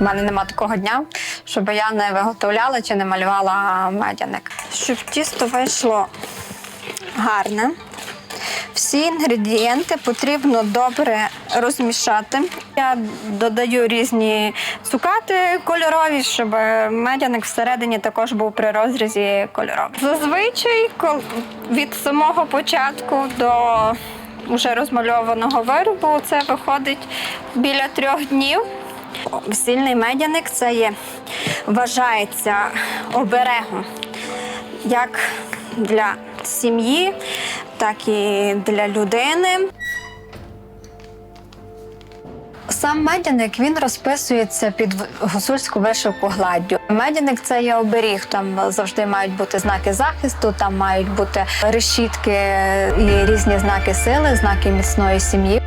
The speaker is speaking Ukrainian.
У мене нема такого дня, щоб я не виготовляла чи не малювала медяник. Щоб тісто вийшло гарне. Всі інгредієнти потрібно добре розмішати. Я додаю різні цукати кольорові, щоб медяник всередині також був при розрізі кольоровий. Зазвичай від самого початку до вже розмальованого виробу це виходить біля трьох днів. Весільний медяник це є, вважається оберегом як для сім'ї, так і для людини. Сам медяник він розписується під гусульську вишивку гладдю. Медяник це є оберіг. Там завжди мають бути знаки захисту, там мають бути решітки і різні знаки сили, знаки міцної сім'ї.